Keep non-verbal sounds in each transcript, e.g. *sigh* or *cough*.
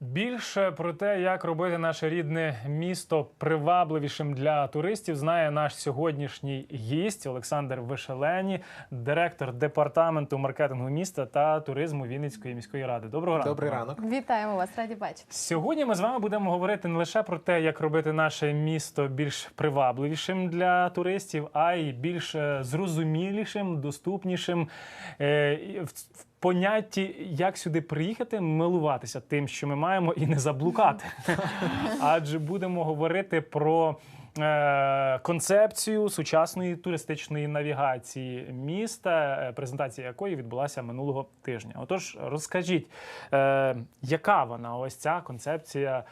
Більше про те, як робити наше рідне місто привабливішим для туристів, знає наш сьогоднішній гість Олександр Вишелені, директор департаменту маркетингу міста та туризму Вінницької міської ради. Доброго ранку. Добрий ранок. Вітаємо вас, раді бачити. Сьогодні ми з вами будемо говорити не лише про те, як робити наше місто більш привабливішим для туристів, а й більш е, зрозумілішим, доступнішим е, в в понятті, як сюди приїхати, милуватися тим, що ми маємо, і не заблукати. *laughs* Адже будемо говорити про. Е, Концепцію сучасної туристичної навігації міста, е, презентація якої відбулася минулого тижня. Отож, розкажіть, е, яка вона ось ця концепція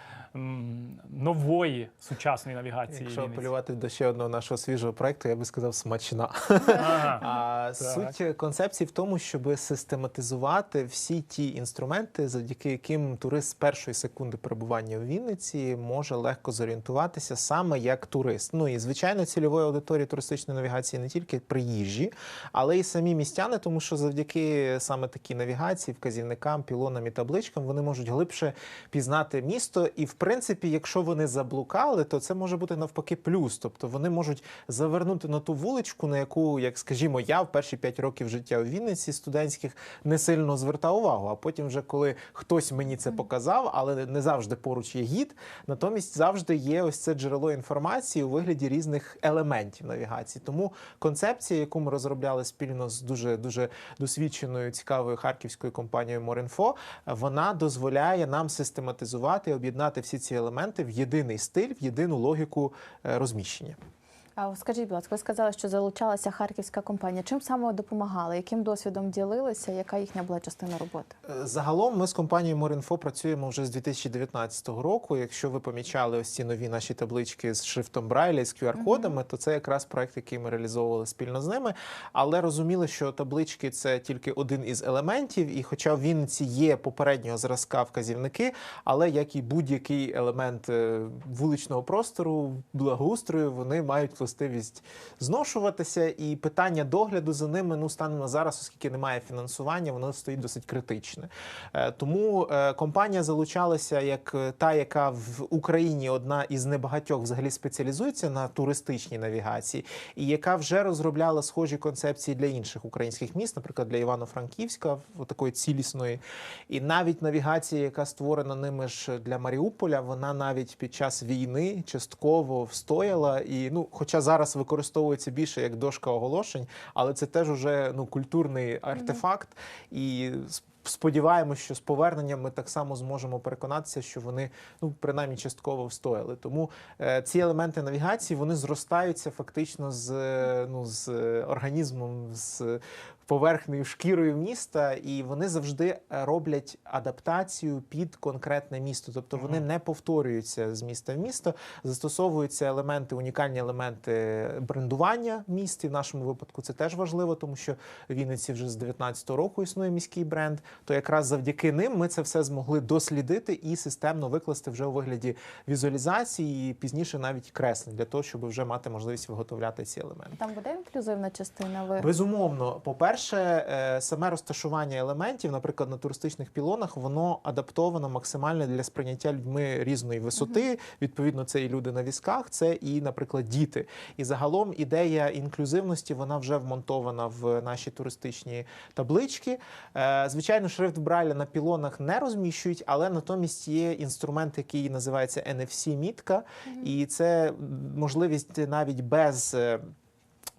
нової сучасної навігації? Якщо апелювати до ще одного нашого свіжого проекту, я би сказав смачна. Ага. *laughs* А суть концепції в тому, щоб систематизувати всі ті інструменти, завдяки яким турист з першої секунди перебування в Вінниці може легко зорієнтуватися саме як турист. Ну і звичайно, цільової аудиторії туристичної навігації не тільки приїжджі, але й самі містяни, тому що завдяки саме такій навігації, вказівникам, пілонам і табличкам вони можуть глибше пізнати місто. І в принципі, якщо вони заблукали, то це може бути навпаки плюс. Тобто вони можуть завернути на ту вуличку, на яку, як скажімо, я в перші п'ять років життя у Вінниці студентських не сильно звертав увагу. А потім, вже коли хтось мені це показав, але не завжди поруч є гід, натомість завжди є ось це джерело інформації у вигляді різних елементів навігації. Тому концепція, яку ми розробляли спільно з дуже дуже досвідченою цікавою харківською компанією Морінфо, вона дозволяє нам систематизувати і об'єднати всі ці елементи в єдиний стиль, в єдину логіку е, розміщення. А скажіть, будь ласка, ви сказали, що залучалася харківська компанія. Чим саме допомагали? Яким досвідом ділилися? Яка їхня була частина роботи? Е, Загалом ми з компанією Морінфо працюємо вже з 2019 року. Якщо ви помічали ось ці нові наші таблички з шрифтом Брайля з QR-кодами, то це якраз проект, який ми реалізовували спільно з ними. Але розуміли, що таблички це тільки один із елементів, і хоча в Вінниці є попереднього зразка вказівники, але як і будь-який елемент е, вуличного простору, благоустрою, вони мають властивість зношуватися, і питання догляду за ними ну станом на зараз, оскільки немає фінансування, воно стоїть досить критичне. Е, Тому е, компанія залучалася як е, та, яка в Україні одна із небагатьох взагалі спеціалізується на туристичній навігації, і яка вже розробляла схожі концепції для інших українських міст, наприклад, для Івано-Франківська, такої цілісної. І навіть навігація, яка створена ними ж для Маріуполя, вона навіть під час війни частково встояла. І ну, хоча зараз використовується більше як дошка оголошень, але це теж уже ну культурний артефакт. І сподіваємося, сподіваємось, що з поверненням ми так само зможемо переконатися, що вони ну принаймні частково встояли. Тому е, ці елементи навігації вони зростаються фактично з е, ну з е, організмом, з поверхнею шкірою міста, і вони завжди е, роблять адаптацію під конкретне місто. Тобто вони не повторюються з міста в місто, застосовуються елементи, унікальні елементи брендування міст. І в нашому випадку це теж важливо, тому що в Вінниці вже з 19-го року існує міський бренд. То якраз завдяки ним ми це все змогли дослідити і системно викласти вже у вигляді візуалізації, і пізніше навіть креслень для того, щоб вже мати можливість виготовляти ці елементи. Там буде інклюзивна частина. Ви Безумовно, по-перше, е, саме розташування елементів, наприклад, на туристичних пілонах, воно адаптовано максимально для сприйняття людьми різної висоти. Відповідно, це і люди на візках, це і, наприклад, діти. І загалом ідея інклюзивності вона вже вмонтована в наші туристичні таблички. Е, Звичайно, шрифт Брайля на пілонах не розміщують, але натомість є інструмент, який називається NFC-мітка, і це можливість навіть без.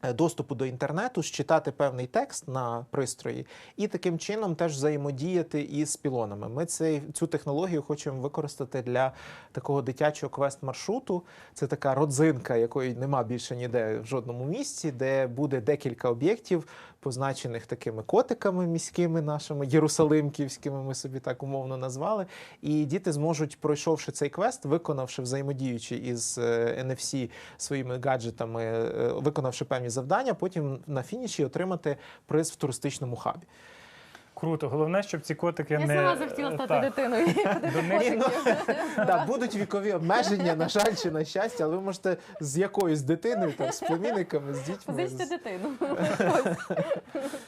Е, доступу до інтернету, считати певний текст на пристрої і таким чином теж взаємодіяти із пілонами. Ми цей, цю технологію хочемо використати для такого дитячого квест-маршруту. Це така родзинка, якої нема більше ніде в жодному місці, де буде декілька об'єктів, позначених такими котиками міськими нашими, єрусалимківськими, ми собі так умовно назвали. І діти зможуть, пройшовши цей квест, виконавши взаємодіючи із е, NFC своїми гаджетами, е, виконавши певні завдання, потім на фініші отримати приз в туристичному хабі. Круто. Головне, щоб ці котики Я не сама захотіла стати так. дитиною. До них *laughs* Да, будуть вікові обмеження, на жаль, чи на щастя, але ви можете з якоюсь дитиною, там, з племінниками, з дітьми. Позичте дитину. *laughs*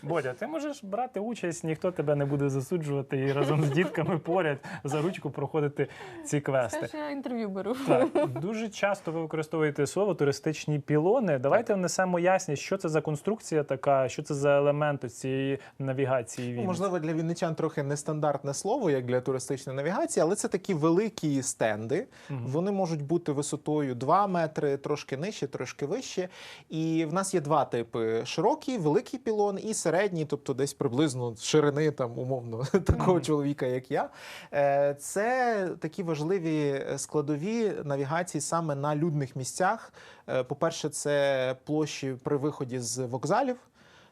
Бодя, ти можеш брати участь, ніхто тебе не буде засуджувати і разом з дітками поряд за ручку проходити ці квести. Це ж я інтерв'ю беру. Так, дуже часто ви використовуєте слово туристичні пілони. Давайте внесемо ясність, що це за конструкція така, що це за елемент цієї навігації. Ну, Вінниці. Можливо, для вінничан трохи нестандартне слово, як для туристичної навігації, але це такі великі стенди. Вони можуть бути висотою 2 метри, трошки нижче, трошки вище. І в нас є два типи: широкий, великий пілон і середній, тобто десь приблизно ширини там умовно *laughs* такого чоловіка, як я. Е, Це такі важливі складові навігації саме на людних місцях. Е, По-перше, це площі при виході з вокзалів.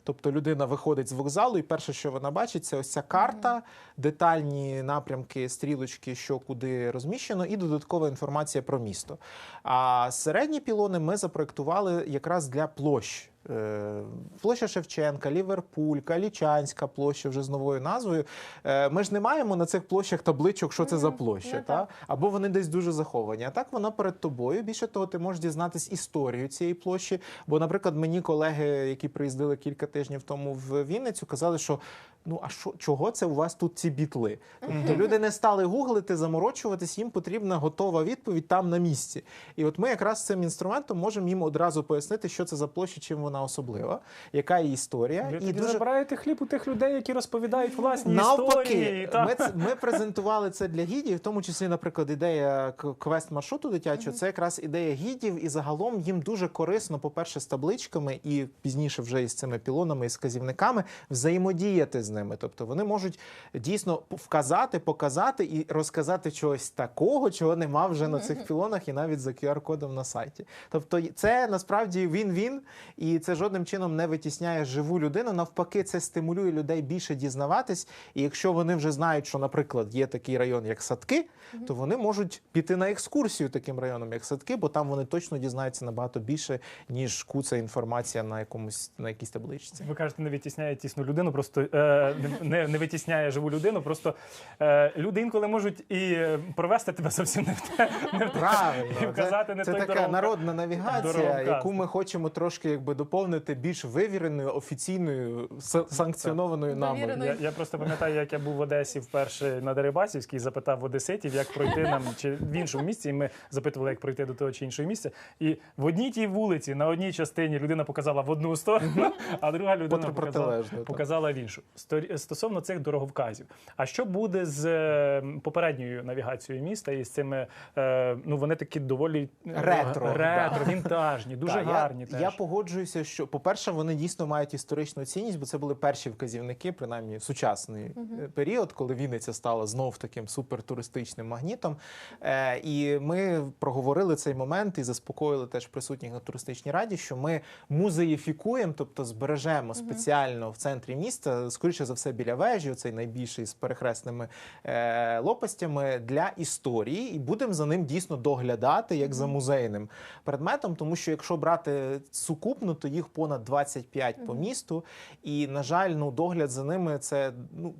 Тобто людина виходить з вокзалу, і перше, що вона бачить, це ось ця карта, детальні напрямки, стрілочки, що куди розміщено, і додаткова інформація про місто. А середні пілони ми запроектували якраз для площ. Е, Площа Шевченка, Ліверпуль, Калічанська площа вже з новою назвою. Е, Ми ж не маємо на цих площах табличок, що це за площа, Ну, та? або вони десь дуже заховані. А так вона перед тобою. Більше того, ти можеш дізнатись історію цієї площі. Бо, наприклад, мені колеги, які приїздили кілька тижнів тому в Вінницю, казали, що ну а що чого це у вас тут ці бітли? Тобто люди не стали гуглити, заморочуватись, їм потрібна готова відповідь там на місці. І от ми якраз цим інструментом можемо їм одразу пояснити, що це за площа, чим вона особлива, яка її історія. Ви і тоді забираєте хліб у тих людей, які розповідають власні історії. Навпаки, ми, ми презентували це для гідів, в тому числі, наприклад, ідея квест маршруту дитячого. Це якраз ідея гідів, і загалом їм дуже корисно, по-перше, з табличками, і пізніше вже із цими пілонами і сказівниками взаємодіяти з ними. Тобто вони можуть дійсно вказати, показати і розказати чогось такого, чого нема вже на цих пілонах, і навіть за QR-кодом на сайті. Тобто, це насправді він-він, і це жодним чином не витісняє живу людину. Навпаки, це стимулює людей більше дізнаватись. І якщо вони вже знають, що, наприклад, є такий район, як садки, то вони можуть піти на екскурсію таким районом, як садки, бо там вони точно дізнаються набагато більше, ніж куца інформація на якомусь на якійсь табличці. Ви кажете, не витісняє тісну людину, просто е, не, не витісняє живу людину. Просто е, люди інколи можуть і е, провести тебе зовсім не в те, не в те. Правильно, І вказати не це той така дорогоказ. народна навігація, Дорогоказ. яку ми хочемо трошки якби доповнити більш вивіреною, офіційною, санкціонованою нами. Я, я просто пам'ятаю, як я був в Одесі вперше на Дерибасівській, запитав в одеситів, як пройти нам чи в іншому місці. І ми запитували, як пройти до того чи іншого місця. І в одній тій вулиці, на одній частині людина показала в одну сторону, а друга людина показала, показала в іншу. Сторі- Стосовно цих дороговказів. А що буде з е, попередньою навігацією міста і з цими? е, ну вони такі доволі е, Ретро, ретро да. вінтажні, дуже гарні. Я, теж. я погоджуюся, що, по-перше, вони дійсно мають історичну цінність, бо це були перші вказівники, принаймні сучасний е, період, коли Вінниця стала знов таким супертуристичним магнітом. Е, і ми проговорили цей момент і заспокоїли теж присутніх на туристичній раді, що ми музеїфікуємо, тобто збережемо спеціально в центрі міста, скоріше за все, біля вежі, оцей найбільший з перехресними е, лопастями для історії, і будемо за ним дійсно доглядати, як за музейним предметом, тому що якщо брати сукупно, то їх понад 25 по місту. І, на жаль, ну догляд за ними це ну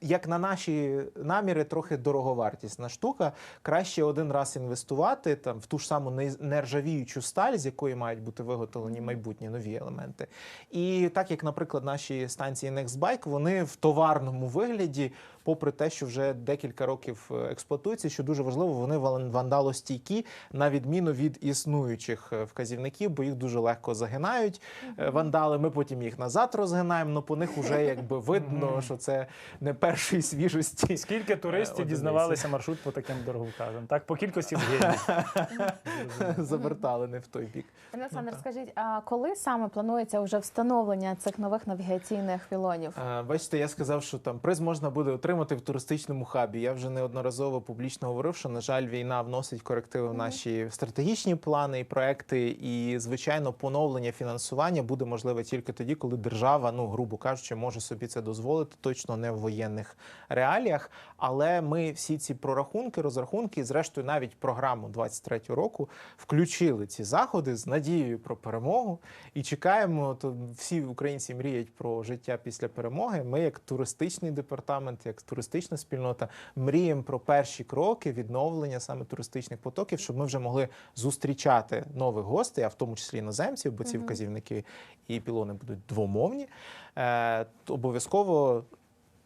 як на наші наміри, трохи дороговартісна штука. Краще один раз інвестувати там в ту ж саму не- нержавіючу сталь, з якої мають бути виготовлені майбутні нові елементи. І так як, наприклад, наші станції Nextbike, вони в товарному вигляді, попри те, що вже декілька років е, експлуатуються, що дуже важливо, вони ван- вандалостійкі, на відміну від існуючих е, вказівників, бо їх дуже легко загинають. е, Вандали, ми потім їх назад розгинаємо, але по них вже *laughs* якби видно, що це не першої свіжості. Скільки туристів дізнавалися маршрут по таким дороговказам? Так, по кількості. *laughs* Завертали не в той бік. Олександр, скажіть, а коли саме планується вже встановлення цих нових навігаційних пілонів? Е, Бачите, я сказав, що там приз можна буде отримати. Отримати в туристичному хабі. Я вже неодноразово публічно говорив, що на жаль, війна вносить корективи в наші стратегічні плани і проекти. І звичайно, поновлення фінансування буде можливе тільки тоді, коли держава, ну грубо кажучи, може собі це дозволити, точно не в воєнних реаліях. Але ми всі ці прорахунки, розрахунки, і зрештою, навіть програму 23 року включили ці заходи з надією про перемогу і чекаємо. То всі українці мріють про життя після перемоги. Ми, як туристичний департамент, як туристична спільнота, мріємо про перші кроки відновлення саме туристичних потоків, щоб ми вже могли зустрічати нових гостей, а в тому числі іноземців, бо ці вказівники і пілони будуть двомовні. Е, обов'язково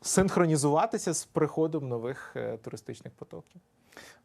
синхронізуватися з приходом нових е, туристичних потоків.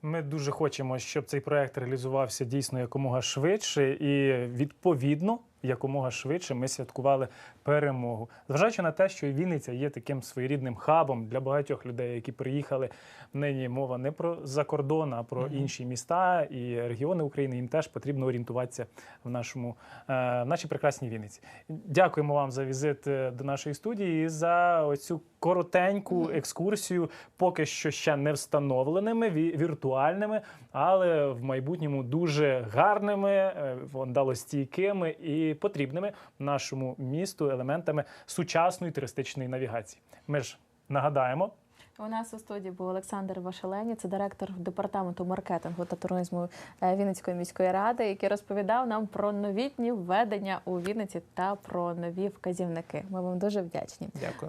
Ми дуже хочемо, щоб цей проект реалізувався дійсно якомога швидше, і відповідно якомога швидше ми святкували перемогу. Зважаючи на те, що Вінниця є таким своєрідним хабом для багатьох людей, які приїхали. Нині мова не про закордон, а про інші міста і регіони України. Їм теж потрібно орієнтуватися в нашому е, в нашій прекрасній Вінниці. Дякуємо вам за візит е, до нашої студії і за оцю коротеньку екскурсію, поки що ще не встановленими, ві- віртуальними, але в майбутньому дуже гарними, е, вандалостійкими і потрібними нашому місту елементами сучасної туристичної навігації. Ми ж нагадаємо. У нас у студії був Олександр Вашелені, це директор департаменту маркетингу та туризму е, Вінницької міської ради, який розповідав нам про новітні введення у Вінниці та про нові вказівники. Ми вам дуже вдячні. Дякую.